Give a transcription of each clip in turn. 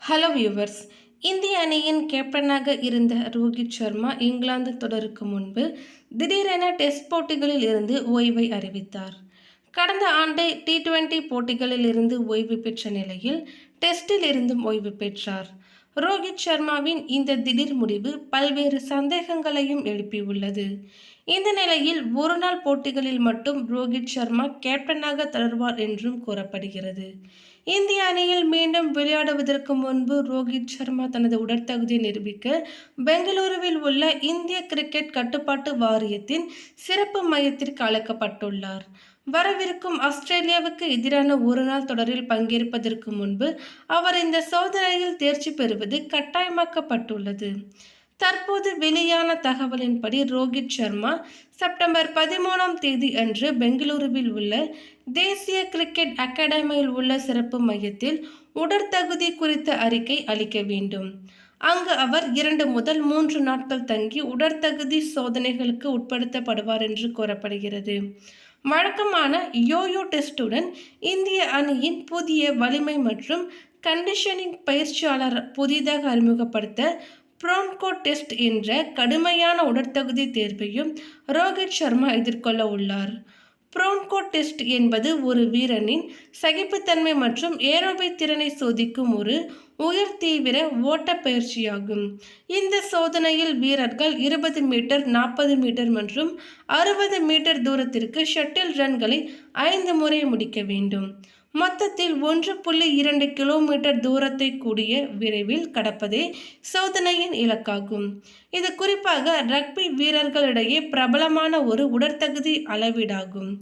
Hello viewers இந்திய அணியின் கேப்டனாக இருந்த ரோஹித் சர்மா இங்கிலாந்து தொடருக்கு முன்பு திடீரென டெஸ்ட் போட்டிகளில் இருந்து ஓய்வை அறிவித்தார். கடந்த ஆண்டு டி டுவெண்டி போட்டிகளில் இருந்து ஓய்வு பெற்ற நிலையில் டெஸ்டில் இருந்தும் ஓய்வு பெற்றார். ரோஹித் சர்மாவின் இந்த திடீர் முடிவு பல்வேறு சந்தேகங்களையும் எழுப்பியுள்ளது. இந்த நிலையில் ஒருநாள் போட்டிகளில் மட்டும் ரோஹித் சர்மா கேப்டனாக தொடர்வார் என்றும் கூறப்படுகிறது. இந்திய அணியில் மீண்டும் விளையாடுவதற்கு முன்பு ரோஹித் சர்மா தனது உடற்தகுதியை நிரூபிக்க பெங்களூருவில் உள்ள இந்திய கிரிக்கெட் கட்டுப்பாட்டு வாரியத்தின் சிறப்பு மையத்திற்கு அழைக்கப்பட்டுள்ளார். வரவிருக்கும் ஆஸ்திரேலியாவுக்கு எதிரான ஒருநாள் தொடரில் பங்கேற்பதற்கு முன்பு அவர் இந்த சோதனையில் தேர்ச்சி பெறுவது கட்டாயமாக்கப்பட்டுள்ளது. தற்போது வெளியான தகவலின்படி ரோஹித் சர்மா செப்டம்பர் பதிமூணாம் தேதி அன்று பெங்களூருவில் உள்ள தேசிய கிரிக்கெட் அகாடமியில் உள்ள சிறப்பு மையத்தில் உடற்தகுதி குறித்த அறிக்கை அளிக்க வேண்டும். அங்கு அவர் இரண்டு முதல் மூன்று நாட்கள் தங்கி உடற்தகுதி சோதனைகளுக்கு உட்படுத்தப்படுவார் என்று கூறப்படுகிறது. வழக்கமான யோயோ டெஸ்டுடன் இந்திய அணியின் புதிய வலிமை மற்றும் கண்டிஷனிங் பயிற்சியாளர் புதிதாக அறிமுகப்படுத்த ப்ரோன்கோ டெஸ்ட் என்ற கடுமையான உடற்தகுதி தேர்வையும் ரோஹித் சர்மா எதிர்கொள்ள உள்ளார். ப்ரோன்கோ டெஸ்ட் என்பது ஒரு வீரனின் சகிப்புத்தன்மை மற்றும் ஏரோபை திறனை சோதிக்கும் ஒரு உயர் தீவிர ஓட்ட பயிற்சியாகும். இந்த சோதனையில் வீரர்கள் இருபது மீட்டர் நாற்பது மீட்டர் மற்றும் அறுபது மீட்டர் தூரத்திற்கு ஷட்டில் ரன்களை ஐந்து முறை முடிக்க வேண்டும். மொத்தத்தில் ஒன்று புள்ளி இரண்டு கிலோமீட்டர் தூரத்தை கூடிய விரைவில் கடப்பதே சோதனையின் இலக்காகும். இது குறிப்பாக ரக்பி வீரர்களிடையே பிரபலமான ஒரு உடற்தகுதி அளவீடாகும்.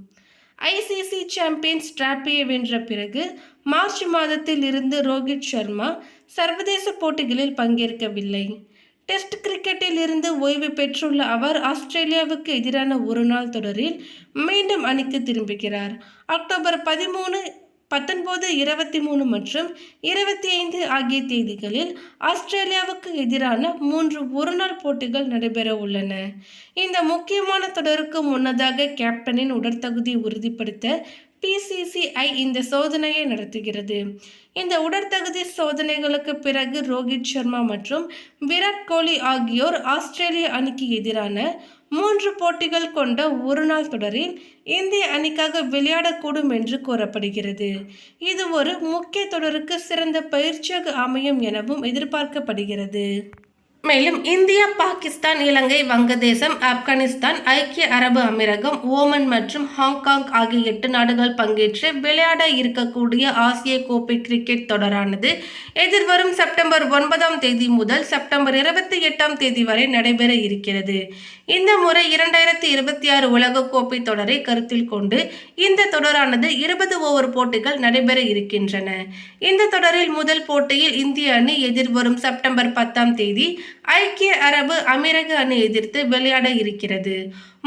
ஐசிசி சாம்பியன்ஸ் டிராபியை வென்ற பிறகு மார்ச் மாதத்தில் இருந்து ரோஹித் சர்மா சர்வதேச போட்டிகளில் பங்கேற்கவில்லை. டெஸ்ட் கிரிக்கெட்டில் இருந்து ஓய்வு பெற்றுள்ள அவர் ஆஸ்திரேலியாவுக்கு எதிரான ஒருநாள் தொடரில் மீண்டும் அணிக்கு திரும்புகிறார். அக்டோபர் பதிமூணு பத்தொன்பது இருபத்தி மூணு மற்றும் இருபத்தி ஐந்து ஆகிய தேதிகளில் ஆஸ்திரேலியாவுக்கு எதிரான மூன்று ஒருநாள் போட்டிகள் நடைபெற உள்ளன. இந்த முக்கியமான தொடருக்கு முன்னதாக கேப்டனின் உடற்தகுதி உறுதிப்படுத்த பிசிசிஐ இந்த சோதனையை நடத்துகிறது. இந்த உடற்தகுதி சோதனைகளுக்கு பிறகு ரோஹித் சர்மா மற்றும் விராட் கோலி ஆகியோர் ஆஸ்திரேலிய அணிக்கு எதிரான மூன்று போட்டிகள் கொண்ட ஒருநாள் தொடரில் இந்திய அணிக்காக விளையாடக்கூடும் என்று கூறப்படுகிறது. இது ஒரு முக்கிய தொடருக்கு சிறந்த பயிற்சியாக அமையும் எனவும் எதிர்பார்க்கப்படுகிறது. மேலும் இந்தியா பாகிஸ்தான் இலங்கை வங்கதேசம் ஆப்கானிஸ்தான் ஐக்கிய அரபு அமீரகம் ஓமன் மற்றும் ஹாங்காங் ஆகிய எட்டு நாடுகள் பங்கேற்று விளையாட இருக்கக்கூடிய ஆசிய கோப்பை கிரிக்கெட் தொடரானது. எதிர்வரும் செப்டம்பர் ஒன்பதாம் தேதி முதல் செப்டம்பர் இருபத்தி எட்டாம் தேதி வரை நடைபெற இருக்கிறது. இந்த முறை இரண்டாயிரத்தி இருபத்தி ஆறு உலகக்கோப்பை தொடரை கருத்தில் கொண்டு இந்த தொடரானது இருபது ஓவர் போட்டிகள் நடைபெற இருக்கின்றன. இந்த தொடரில் முதல் போட்டியில் இந்திய அணி எதிர்வரும் செப்டம்பர் பத்தாம் தேதி ஐக்கிய அரபு அமீரக அணி எதிர்த்து விளையாட இருக்கிறது.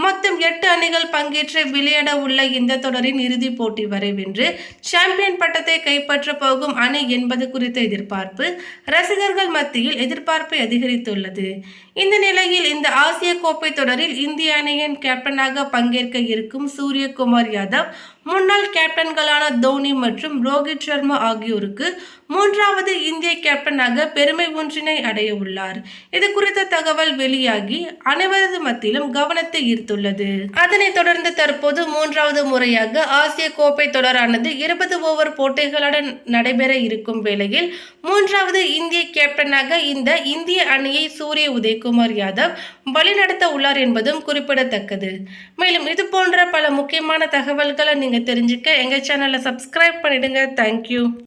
மொத்தம் எட்டு அணிகள் பங்கேற்று விளையாட உள்ள இந்த தொடரின் இறுதிப் போட்டி வரை வென்று சாம்பியன் பட்டத்தை கைப்பற்ற போகும் அணி என்பது குறித்த எதிர்பார்ப்பு ரசிகர்கள் மத்தியில் எதிர்பார்ப்பை அதிகரித்துள்ளது. இந்த நிலையில் இந்த ஆசிய கோப்பை தொடரில் இந்திய அணியின் கேப்டனாக பங்கேற்க இருக்கும் சூரியகுமார் யாதவ் முன்னாள் கேப்டன்களான தோனி மற்றும் ரோஹித் சர்மா ஆகியோருக்கு மூன்றாவது இந்திய கேப்டனாக பெருமை ஒன்றினை அடைய உள்ளார். இது குறித்த தகவல் வெளியாகி அனைவரது மத்தியிலும் கவனத்தை ஈர்த்துள்ளது அதனைத் தொடர்ந்து தற்போது மூன்றாவது முறையாக ஆசிய கோப்பை தொடரானது இருபது ஓவர் போட்டிகளுடன் நடைபெற இருக்கும் வேளையில் மூன்றாவது இந்திய கேப்டனாக இந்த இந்திய அணியை சூரிய உதயகுமார் யாதவ் வழிநடத்த உள்ளார் என்பதும் குறிப்பிடத்தக்கது. மேலும் இது போன்ற பல முக்கியமான தகவல்களை நீங்கள் தெரிஞ்சுக்க எங்கள் சேனலை சப்ஸ்கிரைப் பண்ணிடுங்க. தேங்க்யூ